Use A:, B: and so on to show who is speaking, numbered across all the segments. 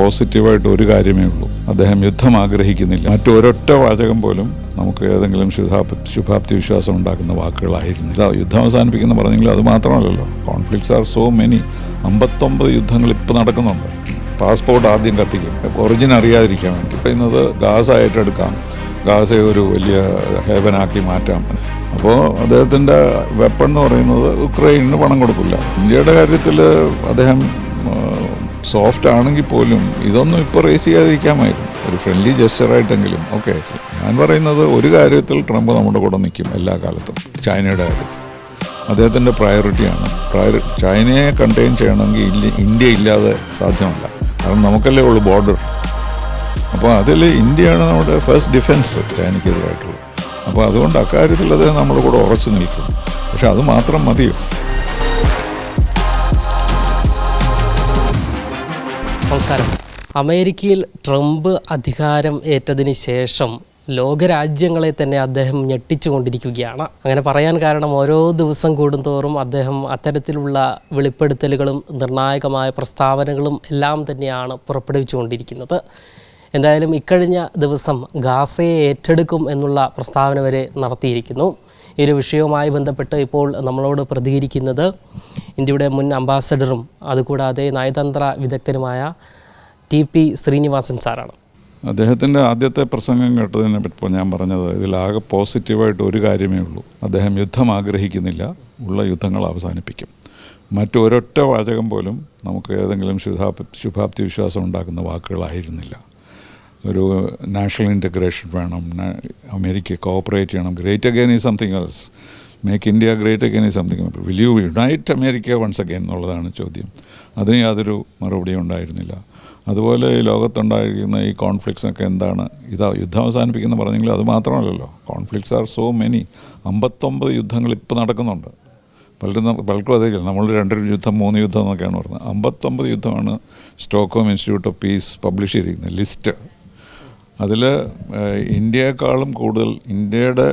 A: പോസിറ്റീവായിട്ട് ഒരു കാര്യമേ ഉള്ളൂ. അദ്ദേഹം യുദ്ധം ആഗ്രഹിക്കുന്നില്ല. മറ്റൊരൊറ്റ വാചകം പോലും നമുക്ക് ഏതെങ്കിലും ശുഭാപ്തി ശുഭാപ്തി വിശ്വാസം ഉണ്ടാക്കുന്ന വാക്കുകളായിരുന്നില്ല. യുദ്ധം അവസാനിപ്പിക്കുന്ന പറഞ്ഞെങ്കിൽ അത് മാത്രമല്ലല്ലോ. കോൺഫ്ലിക്ട്സ് ആർ സോ മെനി അമ്പത്തൊമ്പത് യുദ്ധങ്ങൾ ഇപ്പോൾ നടക്കുന്നുണ്ട്. പാസ്പോർട്ട് ആദ്യം കത്തിക്കും. ഒറിജിൻ അറിയാതിരിക്കാൻ വേണ്ടി. പറയുന്നത് ഗാസ എടുക്കാം. ഗാസയെ ഒരു വലിയ ഹേവനാക്കി മാറ്റാം. അപ്പോൾ അദ്ദേഹത്തിന്റെ വെപ്പൺ എന്ന് പറയുന്നത് ഉക്രൈനിന് പണം കൊടുക്കില്ല. ഇന്ത്യയുടെ കാര്യത്തിൽ അദ്ദേഹം സോഫ്റ്റ് ആണെങ്കിൽ പോലും ഇതൊന്നും ഇപ്പോൾ റേസ് ചെയ്യാതിരിക്കാമായിരുന്നു. ഒരു ഫ്രണ്ട്ലി ജസ്റ്ററായിട്ടെങ്കിലും ഓക്കെ ഞാൻ പറയുന്നത് ഒരു കാര്യത്തിൽ ട്രംപ് നമ്മുടെ കൂടെ നിൽക്കും എല്ലാ കാലത്തും. ചൈനയുടെ കാര്യത്തിൽ. അദ്ദേഹത്തിന്റെ പ്രയോറിറ്റിയാണ് പ്രയോറി ചൈനയെ കണ്ടെയ്ൻ ചെയ്യണമെങ്കിൽ ഇന്ത്യ ഇല്ലാതെ സാധ്യമല്ല. കാരണം നമുക്കല്ലേ ഉള്ളൂ ബോർഡർ അപ്പോൾ അതിൽ ഇന്ത്യയാണ് നമ്മുടെ ഫസ്റ്റ് ഡിഫൻസ് ചൈനയ്ക്കെതിരായിട്ടുള്ളത്. അപ്പോൾ അതുകൊണ്ട് അക്കാര്യത്തിൽ അദ്ദേഹം നമ്മുടെ കൂടെ ഉറച്ചു നിൽക്കും. പക്ഷെ അത് മാത്രം മതിയോ?
B: നമസ്കാരം. അമേരിക്കയിൽ ട്രംപ് അധികാരം ഏറ്റതിന് ശേഷം ലോകരാജ്യങ്ങളെ തന്നെ അദ്ദേഹം ഞെട്ടിച്ചുകൊണ്ടിരിക്കുകയാണ്. അങ്ങനെ പറയാൻ കാരണം ഓരോ ദിവസം കൂടുന്തോറും അദ്ദേഹം അത്തരത്തിലുള്ള വെളിപ്പെടുത്തലുകളും നിർണായകമായ പ്രസ്താവനകളും എല്ലാം തന്നെയാണ് പുറപ്പെടുവിച്ചുകൊണ്ടിരിക്കുന്നത്. എന്തായാലും ഇക്കഴിഞ്ഞ ദിവസം ഗാസയെ ഏറ്റെടുക്കും എന്നുള്ള പ്രസ്താവന വരെ നടത്തിയിരിക്കുന്നു. ഈ ഒരു വിഷയവുമായി ബന്ധപ്പെട്ട് ഇപ്പോൾ നമ്മളോട് പ്രതികരിക്കുന്നത് ഇന്ത്യയുടെ മുൻ അംബാസഡറും അതുകൂടാതെ നയതന്ത്ര വിദഗ്ധനുമായ ടി പി ശ്രീനിവാസൻ സാറാണ്.
A: അദ്ദേഹത്തിന്റെ ആദ്യത്തെ പ്രസംഗം കേട്ടതിനെ പറ്റി ഞാൻ പറഞ്ഞത് ഇതിലാകെ പോസിറ്റീവായിട്ട് ഒരു കാര്യമേ ഉള്ളൂ. അദ്ദേഹം യുദ്ധം ആഗ്രഹിക്കുന്നില്ല. ഉള്ള യുദ്ധങ്ങൾ അവസാനിപ്പിക്കും. മറ്റൊരൊറ്റ വാചകം പോലും നമുക്ക് ഏതെങ്കിലും ശുഭാപ്തി ശുഭാപ്തി വിശ്വാസം ഉണ്ടാക്കുന്ന വാക്കുകളായിരുന്നില്ല. ഒരു നാഷണൽ ഇന്റഗ്രേഷൻ വേണം അമേരിക്ക കോപ്പറേറ്റ് ചെയ്യണം great again is something else. Make India great again is something will you unite America once again എന്നുള്ളതാണ് ചോദ്യം. അതിന് യാതൊരു മറുപടിയും ഉണ്ടായിരുന്നില്ല. അതുപോലെ ഈ ലോകത്തുണ്ടായിരിക്കുന്ന ഈ കോൺഫ്ലിക്ട്സൊക്കെ എന്താണ്? ഇതാ യുദ്ധം അവസാനിപ്പിക്കുന്ന പറഞ്ഞെങ്കിൽ അത് മാത്രമല്ലല്ലോ. കോൺഫ്ലിക്ട്സ് ആർ സോ മെനി അമ്പത്തൊമ്പത് യുദ്ധങ്ങൾ ഇപ്പോൾ നടക്കുന്നുണ്ട്. പലരും പലർക്കും അറിയില്ല നമ്മൾ രണ്ട് യുദ്ധം മൂന്ന് യുദ്ധം എന്നൊക്കെയാണ് പറഞ്ഞത്. അമ്പത്തൊമ്പത് യുദ്ധമാണ് Stockholm institute of peace publish ചെയ്തിരിക്കുന്നത്. ലിസ്റ്റ് അതിൽ ഇന്ത്യയെക്കാളും കൂടുതൽ ഇന്ത്യയുടെ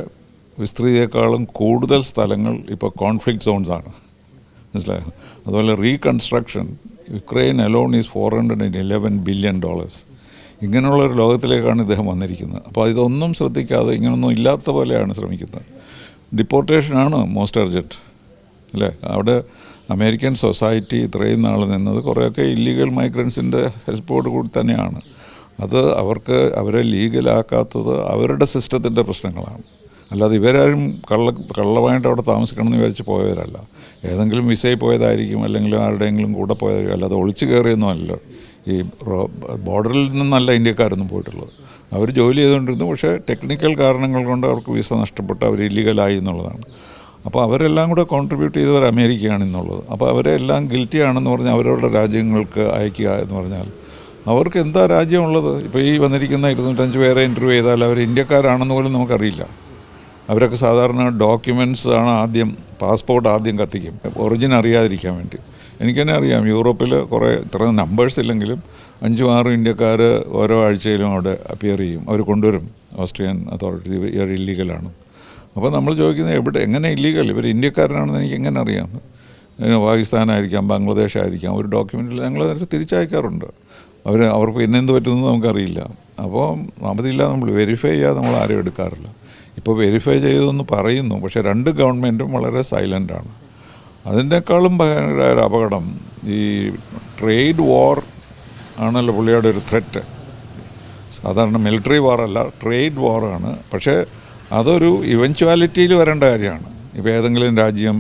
A: വിസ്തൃതിയേക്കാളും കൂടുതൽ സ്ഥലങ്ങൾ ഇപ്പോൾ കോൺഫ്ലിക്റ്റ് സോൺസാണ് മനസ്സിലായോ? അതുപോലെ reconstruction Ukraine alone is four hundred and eleven billion dollars ഇങ്ങനെയുള്ള ഒരു ലോകത്തിലേക്കാണ് ഇദ്ദേഹം വന്നിരിക്കുന്നത്. അപ്പോൾ ഇതൊന്നും ശ്രദ്ധിക്കാതെ ഇങ്ങനൊന്നും ഇല്ലാത്ത പോലെയാണ് ശ്രമിക്കുന്നത്. ഡിപ്പോർട്ടേഷനാണ് മോസ്റ്റ് അർജന്റ് അല്ലേ? അവിടെ അമേരിക്കൻ സൊസൈറ്റി ഇത്രയും നാൾ നിന്നത് കുറേയൊക്കെ ഇല്ലീഗൽ മൈഗ്രൻസിന്റെ ഹെൽപ്പോട് കൂടി തന്നെയാണ്. അത് അവർക്ക് അവരെ ലീഗലാക്കാത്തത് അവരുടെ സിസ്റ്റത്തിന്റെ പ്രശ്നങ്ങളാണ്. അല്ലാതെ ഇവരാരും കള്ള കള്ളമായിട്ട് അവിടെ താമസിക്കണം എന്ന് വിചാരിച്ച് പോയവരല്ല. ഏതെങ്കിലും വിസയിൽ പോയതായിരിക്കും അല്ലെങ്കിൽ ആരുടെയെങ്കിലും കൂടെ പോയതായിരിക്കും. അല്ലാതെ ഒളിച്ചു കയറിയൊന്നും അല്ല. ഈ ബോർഡറിൽ നിന്നല്ല ഇന്ത്യക്കാരൊന്നും പോയിട്ടുള്ളത്. അവർ ജോലി ചെയ്തുകൊണ്ടിരുന്നു പക്ഷേ ടെക്നിക്കൽ കാരണങ്ങൾ കൊണ്ട് അവർക്ക് വിസ നഷ്ടപ്പെട്ട് അവർ ഇല്ലീഗലായി എന്നുള്ളതാണ്. അപ്പോൾ അവരെല്ലാം കൂടെ കോൺട്രിബ്യൂട്ട് ചെയ്തവർ അമേരിക്കയാണ് എന്നുള്ളത് അപ്പോൾ അവരെല്ലാം ഗിൽറ്റി ആണെന്ന് പറഞ്ഞാൽ അവരവരുടെ രാജ്യങ്ങൾക്ക് അയക്കുക എന്ന് പറഞ്ഞാൽ അവർക്ക് എന്താ രാജ്യമുള്ളത്? ഇപ്പോൾ ഈ വന്നിരിക്കുന്ന ഇരുന്നൂറ്റഞ്ച് പേരെ ഇന്റർവ്യൂ ചെയ്താൽ അവർ ഇന്ത്യക്കാരാണെന്ന് പോലും നമുക്കറിയില്ല. അവരൊക്കെ സാധാരണ ഡോക്യുമെന്റ്സ് ആണ് ആദ്യം പാസ്പോർട്ട് ആദ്യം കത്തിക്കും. ഒറിജിൻ അറിയാതിരിക്കാൻ വേണ്ടി. എനിക്ക് തന്നെ അറിയാം യൂറോപ്പിൽ കുറേ ഇത്ര നമ്പേഴ്സ് ഇല്ലെങ്കിലും അഞ്ചും ആറും ഇന്ത്യക്കാർ ഓരോ ആഴ്ചയിലും അവിടെ അപ്പിയർ ചെയ്യും. അവർ കൊണ്ടുവരും. ഓസ്ട്രിയൻ അതോറിറ്റി ഇവർ ഇല്ലീഗലാണ് അപ്പോൾ നമ്മൾ ചോദിക്കുന്നത് എവിടെ എങ്ങനെ ഇല്ലീഗൽ ഇവർ ഇന്ത്യക്കാരനാണെന്ന് എനിക്ക് എങ്ങനെ അറിയാം? പാകിസ്ഥാനായിരിക്കാം ബംഗ്ലാദേശ് ആയിരിക്കാം ഒരു ഡോക്യുമെന്റിൽ ഞങ്ങൾ തിരിച്ചയക്കാറുണ്ട്. അവർ അവർക്ക് പിന്നെ എന്ത് പറ്റുമെന്ന് നമുക്കറിയില്ല. അപ്പോൾ അവധിയില്ല നമ്മൾ വെരിഫൈ ചെയ്യാതെ നമ്മൾ ആരും എടുക്കാറില്ല. ഇപ്പോൾ വെരിഫൈ ചെയ്തെന്ന് പറയുന്നു പക്ഷേ രണ്ട് ഗവൺമെന്റും വളരെ സൈലന്റാണ് അതിനേക്കാളും ഭയങ്കര ഒരു അപകടം ഈ ട്രേഡ് വാർ ആണല്ലോ പുള്ളിയുടെ ഒരു ത്രെറ്റ് സാധാരണ മിലിറ്ററി വാറല്ല ട്രേഡ് വാറാണ് പക്ഷേ അതൊരു ഇവൻച്വാലിറ്റിയിൽ വരേണ്ട കാര്യമാണ്. ഇപ്പോൾ ഏതെങ്കിലും രാജ്യം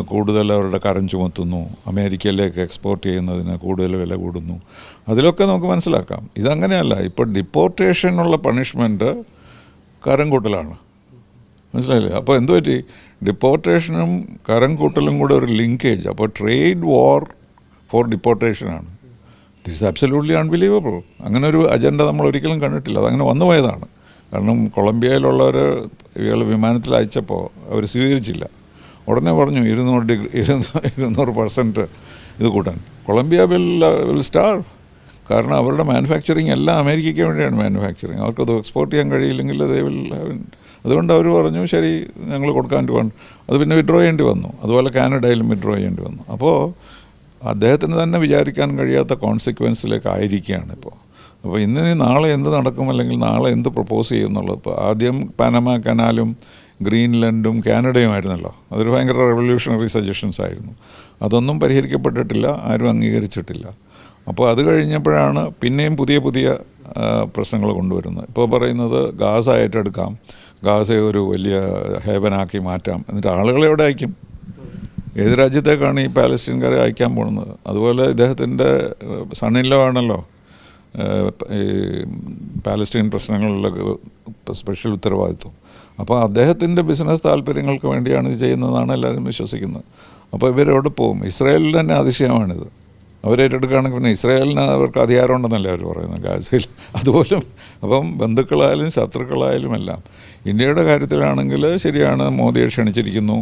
A: കൂടുതൽ അവരുടെ കരം ചുമത്തുന്നു. അമേരിക്കയിലേക്ക് എക്സ്പോർട്ട് ചെയ്യുന്നതിന് കൂടുതൽ വില കൂടുന്നു. അതിലൊക്കെ നമുക്ക് മനസ്സിലാക്കാം. ഇതങ്ങനെയല്ല. ഇപ്പോൾ ഡിപ്പോർട്ടേഷനുള്ള പണിഷ്മെന്റ് കരം കൂട്ടലാണ്. മനസ്സിലായില്ലേ? അപ്പോൾ എന്തു പറ്റി? ഡിപ്പോർട്ടേഷനും കരം കൂട്ടലും കൂടെ ഒരു ലിങ്കേജ് അപ്പോൾ ട്രേഡ് വാർ ഫോർ ഡിപ്പോർട്ടേഷനാണ് ദിസ് അബ്സല്യൂട്ട്ലി അൺബിലീവബിൾ അങ്ങനെ ഒരു അജണ്ട നമ്മൾ ഒരിക്കലും കണ്ടിട്ടില്ല. അതങ്ങനെ വന്നു പോയതാണ്. കാരണം കൊളംബിയയിലുള്ളവർ ഇയാൾ വിമാനത്തിൽ അയച്ചപ്പോൾ അവർ സ്വീകരിച്ചില്ല. ഉടനെ പറഞ്ഞു ഇരുന്നൂറ് ഡിഗ്രി ഇരുന്നൂറ് ഇരുന്നൂറ് പെർസെന്റ് ഇത് കൂട്ടാൻ. കൊളംബിയ വിൽ വിൽ സ്റ്റാർ കാരണം അവരുടെ മാനുഫാക്ചറിങ് എല്ലാം അമേരിക്കയ്ക്ക് വേണ്ടിയാണ് മാനുഫാക്ചറിങ് അവർക്കത് എക്സ്പോർട്ട് ചെയ്യാൻ കഴിയില്ലെങ്കിൽ ദേ വിൽ ഹാവ് അതുകൊണ്ട് അവർ പറഞ്ഞു ശരി ഞങ്ങൾ കൊടുക്കാൻ വേണ്ടി അത് പിന്നെ വിഡ്രോ ചെയ്യേണ്ടി വന്നു. അതുപോലെ കാനഡയിലും വിഡ്രോ ചെയ്യേണ്ടി വന്നു. അപ്പോൾ അദ്ദേഹത്തിന് തന്നെ വിചാരിക്കാൻ കഴിയാത്ത കോൺസിക്വൻസിലേക്ക് ആയിരിക്കുകയാണ് ഇപ്പോൾ അപ്പോൾ ഇന്ന് നാളെ എന്ത് നടക്കും അല്ലെങ്കിൽ നാളെ എന്ത് പ്രപ്പോസ് ചെയ്യും എന്നുള്ളത് ഇപ്പോൾ ആദ്യം പനമ കനാലും ഗ്രീൻലൻഡും കാനഡയുമായിരുന്നല്ലോ. അതൊരു ഭയങ്കര റെവല്യൂഷണറി സജഷൻസ് ആയിരുന്നു. അതൊന്നും പരിഹരിക്കപ്പെട്ടിട്ടില്ല ആരും അംഗീകരിച്ചിട്ടില്ല. അപ്പോൾ അത് കഴിഞ്ഞപ്പോഴാണ് പിന്നെയും പുതിയ പുതിയ പ്രശ്നങ്ങൾ കൊണ്ടുവരുന്നത്. ഇപ്പോൾ പറയുന്നത് ഗാസ ഏറ്റെടുക്കാം ഗാസയെ ഒരു വലിയ ഹേവനാക്കി മാറ്റാം. എന്നിട്ട് ആളുകളെ എവിടെ അയക്കും? ഏത് രാജ്യത്തേക്കാണ് ഈ പാലസ്റ്റീൻകാരെ അയക്കാൻ പോകുന്നത്? അതുപോലെ ഇദ്ദേഹത്തിന്റെ സണ്ണിലോ ആണല്ലോ. ഈ പാലസ്തീൻ പ്രശ്നങ്ങളിലുള്ള സ്പെഷ്യൽ ഉത്തരവാദിത്വം. അപ്പോൾ അദ്ദേഹത്തിന്റെ ബിസിനസ് താല്പര്യങ്ങൾക്ക് വേണ്ടിയാണ് ഇത് ചെയ്യുന്നതാണ് എല്ലാവരും വിശ്വസിക്കുന്നത്. അപ്പോൾ ഇവരോട് പോകും ഇസ്രായേലിൽ തന്നെ അതിശയമാണിത്. അവരേറ്റെടുക്കുകയാണെങ്കിൽ പിന്നെ ഇസ്രായേലിന് അവർക്ക് അധികാരമുണ്ടെന്നല്ലേ അവർ പറയുന്നത് ഗാസയിൽ. അതുപോലും അപ്പം ബന്ധുക്കളായാലും ശത്രുക്കളായാലും എല്ലാം. ഇന്ത്യയുടെ കാര്യത്തിലാണെങ്കിൽ ശരിയാണ് മോദിയെ ക്ഷണിച്ചിരിക്കുന്നു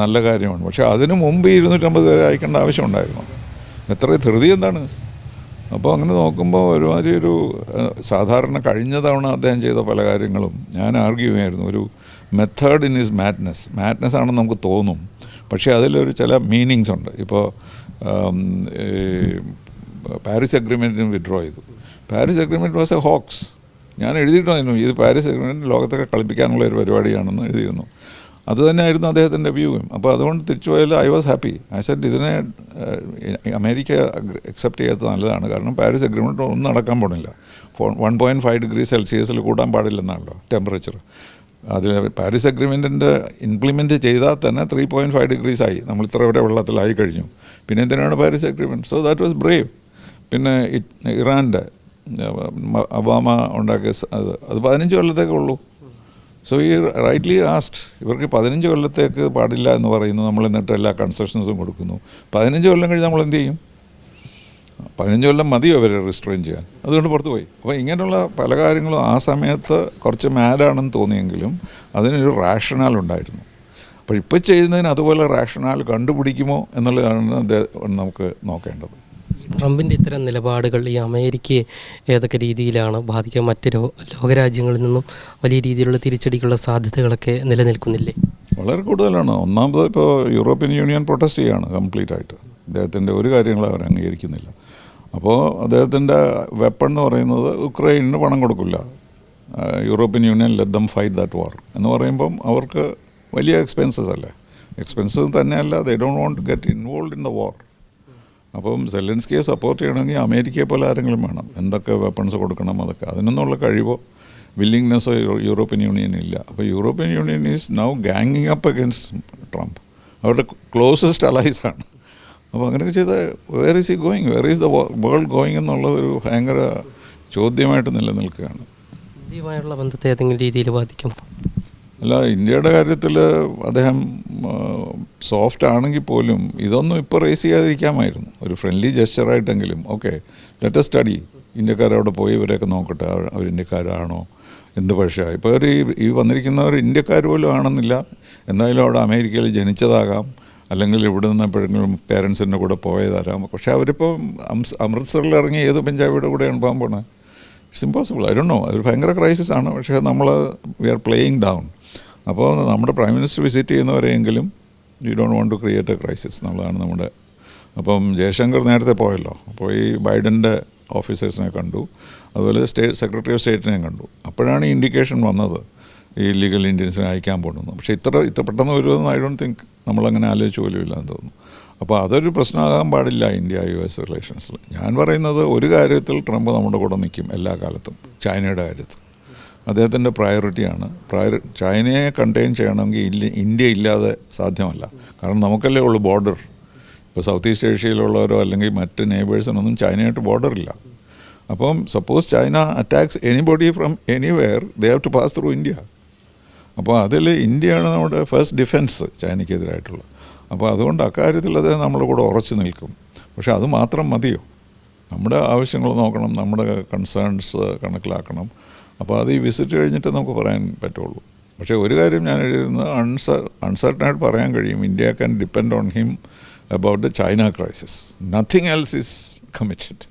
A: നല്ല കാര്യമാണ്. പക്ഷേ അതിനു മുമ്പ് ഇരുന്നൂറ്റമ്പത് പേരെ അയക്കേണ്ട ആവശ്യമുണ്ടായിരുന്നു എത്ര ധൃതി എന്താണ്? അപ്പോൾ അങ്ങനെ നോക്കുമ്പോൾ ഒരുമാതിരി ഒരു സാധാരണ കഴിഞ്ഞ തവണ അദ്ദേഹം ചെയ്ത പല കാര്യങ്ങളും ഞാൻ ആർഗ്യൂ ചെയ്യായിരുന്നു ഒരു method in is madness madness ആണെന്ന് നമുക്ക് തോന്നും. പക്ഷേ അതിലൊരു ചില മീനിങ്സ് ഉണ്ട്. ഇപ്പോൾ പാരീസ് അഗ്രിമെന്റിന് വിഡ്രോ ചെയ്തു. Paris agreement was a hoax ഞാൻ എഴുതിയിട്ടുണ്ടായിരുന്നു ഇത് പാരീസ് അഗ്രിമെന്റ് ലോകത്തൊക്കെ കളിപ്പിക്കാനുള്ള ഒരു പരിപാടിയാണെന്ന് എഴുതിയിരുന്നു. അത് തന്നെയായിരുന്നു അദ്ദേഹത്തിന്റെ വ്യൂവും. അപ്പോൾ അതുകൊണ്ട് തിരിച്ചു പോയാൽ I was happy I said ഇതിനെ അമേരിക്ക അക്സെപ്റ്റ് ചെയ്യാത്തത് നല്ലതാണ്. കാരണം പാരീസ് അഗ്രിമെന്റ് ഒന്നും നടക്കാൻ പോണില്ല വൺ പോയിന്റ് ഫൈവ് ഡിഗ്രി സെൽഷ്യസിൽ കൂടാൻ പാടില്ലെന്നാണല്ലോ ടെമ്പറേച്ചർ അതിൽ പാരീസ് അഗ്രിമെന്റിന്റെ ഇംപ്ലിമെന്റ് ചെയ്താൽ തന്നെ ത്രീ പോയിന്റ് ഫൈവ് ഡിഗ്രീസ് ആയി. നമ്മൾ ഇത്ര വരെ വെള്ളത്തിലായി കഴിഞ്ഞു. പിന്നെ എന്തിനാണ് Paris agreement so that was brave പിന്നെ ഇറാന്റെ ഒബാമ ഉണ്ടാക്കിയ അത് അത് പതിനഞ്ച് കൊല്ലത്തേക്കേ ഉള്ളൂ. സോ ഈ റൈറ്റ്ലി ആസ്റ്റ് ഇവർക്ക് പതിനഞ്ച് കൊല്ലത്തേക്ക് പാടില്ല എന്ന് പറയുന്നു. നമ്മൾ എന്നിട്ട് എല്ലാ കൺസെഷൻസും കൊടുക്കുന്നു. പതിനഞ്ച് കൊല്ലം കഴിഞ്ഞ് നമ്മൾ എന്ത് ചെയ്യും? പതിനഞ്ച് കൊല്ലം മതിയോ അവരെ റിസ്ട്രെയിൻ ചെയ്യാൻ. അതുകൊണ്ട് പുറത്ത് പോയി. അപ്പോൾ ഇങ്ങനെയുള്ള പല കാര്യങ്ങളും ആ സമയത്ത് കുറച്ച് മാഡാണെന്ന് തോന്നിയെങ്കിലും അതിനൊരു റാഷണൽ ഉണ്ടായിരുന്നു. അപ്പോൾ ഇപ്പോൾ ചെയ്യുന്നതിന് അതുപോലെ റാഷണൽ കണ്ടുപിടിക്കുമോ എന്നുള്ളതാണ് നമുക്ക് നോക്കേണ്ടത്.
B: ട്രംപിന്റെ ഇത്തരം നിലപാടുകൾ ഈ അമേരിക്കയെ ഏതൊക്കെ രീതിയിലാണ് ബാധിക്കുക? മറ്റ് ലോകരാജ്യങ്ങളിൽ നിന്നും വലിയ രീതിയിലുള്ള തിരിച്ചടിക്കുള്ള സാധ്യതകളൊക്കെ നിലനിൽക്കുന്നില്ലേ?
A: വളരെ കൂടുതലാണ്. ഒന്നാമത് ഇപ്പോൾ യൂറോപ്യൻ യൂണിയൻ പ്രൊട്ടസ്റ്റ് ചെയ്യാണ് കംപ്ലീറ്റ് ആയിട്ട്. അദ്ദേഹത്തിന്റെ ഒരു കാര്യങ്ങളും അവർ അംഗീകരിക്കുന്നില്ല. അപ്പോൾ അദ്ദേഹത്തിന്റെ വെപ്പൺ എന്ന് പറയുന്നത് ഉക്രൈനിന് പണം കൊടുക്കില്ല. European Union let them fight that war എന്ന് പറയുമ്പം അവർക്ക് വലിയ എക്സ്പെൻസസ് അല്ലേ? എക്സ്പെൻസസ് തന്നെയല്ല they don't want get involve in the war അപ്പം സെലൻസ്കിയെ സപ്പോർട്ട് ചെയ്യണമെങ്കിൽ അമേരിക്കയെ പോലെ ആരെങ്കിലും വേണം. എന്തൊക്കെ വെപ്പൺസ് കൊടുക്കണം അതൊക്കെ. അതിനൊന്നുള്ള കഴിവോ? വില്ലിങ്നെസ്സോ യൂറോപ്യൻ യൂണിയൻ ഇല്ല. അപ്പോൾ യൂറോപ്യൻ യൂണിയൻ ഈസ് നൗ ഗാങ്ങിങ് അപ്പ് അഗെൻസ്റ്റ് ട്രംപ് അവരുടെ ക്ലോസസ്റ്റ് അലൈസ് ആണ്. അപ്പോൾ അങ്ങനെയൊക്കെ ചെയ്ത വേർ ഈസ് ഈ going where is the world going എന്നുള്ളത് ഒരു ഭയങ്കര ചോദ്യമായിട്ട് നിലനിൽക്കുകയാണ്.
B: ഇന്ത്യയുമായുള്ള ബന്ധത്തെ ഏതെങ്കിലും രീതിയിൽ ബാധിക്കും
A: അല്ല ഇന്ത്യയുടെ കാര്യത്തിൽ അദ്ദേഹം സോഫ്റ്റ് ആണെങ്കിൽ പോലും ഇതൊന്നും ഇപ്പോൾ റേസ് ചെയ്യാതിരിക്കാമായിരുന്നു. ഒരു ഫ്രണ്ട്ലി ജസ്റ്ററായിട്ടെങ്കിലും ഓക്കെ ലെറ്റസ് സ്റ്റഡി ഇന്ത്യക്കാരവിടെ പോയി ഇവരെയൊക്കെ നോക്കട്ടെ. അവർ ഇന്ത്യക്കാരാണോ? എന്ത് പക്ഷേ ഇപ്പോൾ ഒരു ഈ- വന്നിരിക്കുന്നവർ ഇന്ത്യക്കാർ പോലും ആണെന്നില്ല. എന്തായാലും അവിടെ അമേരിക്കയിൽ ജനിച്ചതാകാം. അല്ലെങ്കിൽ ഇവിടെ നിന്ന് എപ്പോഴെങ്കിലും പേരൻസിന്റെ കൂടെ പോയതാരാം പക്ഷേ അവരിപ്പോൾ അമൃത്സറിൽ ഇറങ്ങി ഏത് പഞ്ചാബിയുടെ കൂടെയാണ് പോകാൻ പോണേ? It's impossible I don't know ഒരു ഭയങ്കര ക്രൈസിസ് ആണ്. പക്ഷേ നമ്മൾ വി ആർ പ്ലേയിങ് ഡൗൺ അപ്പോൾ നമ്മുടെ prime minister visit ചെയ്യുന്നവരെയെങ്കിലും you don't want to create a crisis എന്നുള്ളതാണ് നമ്മുടെ അപ്പം ജയശങ്കർ നേരത്തെ പോയല്ലോ. അപ്പോൾ ഈ ബൈഡന്റെ ഓഫീസേഴ്സിനെ കണ്ടു. അതുപോലെ സ്റ്റേറ്റ് സെക്രട്ടറി ഓഫ് സ്റ്റേറ്റിനെയും കണ്ടു. അപ്പോഴാണ് ഈ ഇൻഡിക്കേഷൻ വന്നത് ഈ ലീഗൽ ഇന്ത്യൻസിനെ അയക്കാൻ പോകുന്നു പക്ഷേ ഇത്ര ഇത്ര പെട്ടെന്ന് വരുമെന്ന് ഐ ഡോണ്ട് തിങ്ക് നമ്മളങ്ങനെ ആലോചിച്ച് പോലും ഇല്ല എന്ന് തോന്നുന്നു. അപ്പോൾ അതൊരു പ്രശ്നമാകാൻ പാടില്ല ഇന്ത്യ യു എസ് റിലേഷൻസിൽ ഞാൻ പറയുന്നത് ഒരു കാര്യത്തിൽ ട്രംപ് നമ്മുടെ കൂടെ നിൽക്കും എല്ലാ കാലത്തും. ചൈനയുടെ കാര്യത്തിൽ. അദ്ദേഹത്തിന്റെ പ്രയോറിറ്റിയാണ് പ്രയോറി ചൈനയെ കണ്ടെയ്ൻ ചെയ്യണമെങ്കിൽ ഇല്ല ഇന്ത്യ ഇല്ലാതെ സാധ്യമല്ല. കാരണം നമുക്കല്ലേ ഉള്ളൂ ബോർഡർ ഇപ്പോൾ സൗത്ത് ഈസ്റ്റ് ഏഷ്യയിലുള്ളവരോ അല്ലെങ്കിൽ മറ്റ് നെയ്ബേഴ്സിനൊന്നും ചൈനയായിട്ട് ബോർഡർ ഇല്ല. അപ്പം suppose China attacks anybody from anywhere they have to pass through India. അപ്പോൾ അതിൽ ഇന്ത്യയാണ് നമ്മുടെ ഫസ്റ്റ് ഡിഫെൻസ് ചൈനയ്ക്കെതിരായിട്ടുള്ളത്. അപ്പോൾ അതുകൊണ്ട് അക്കാര്യത്തിൽ അത് നമ്മുടെ കൂടെ ഉറച്ചു നിൽക്കും. പക്ഷേ അത് മാത്രം മതിയോ? നമ്മുടെ ആവശ്യങ്ങൾ നോക്കണം നമ്മുടെ കൺസേൺസ് കണക്കിലാക്കണം. അപ്പോൾ അത് ഈ വിസിറ്റ് കഴിഞ്ഞിട്ട് നമുക്ക് പറയാൻ പറ്റുള്ളൂ. പക്ഷേ ഒരു കാര്യം ഞാൻ എഴുതുന്നത് അൺസർ അൺസർട്ടനായിട്ട് പറയാൻ കഴിയും. India can depend on him about the China crisis nothing else is committed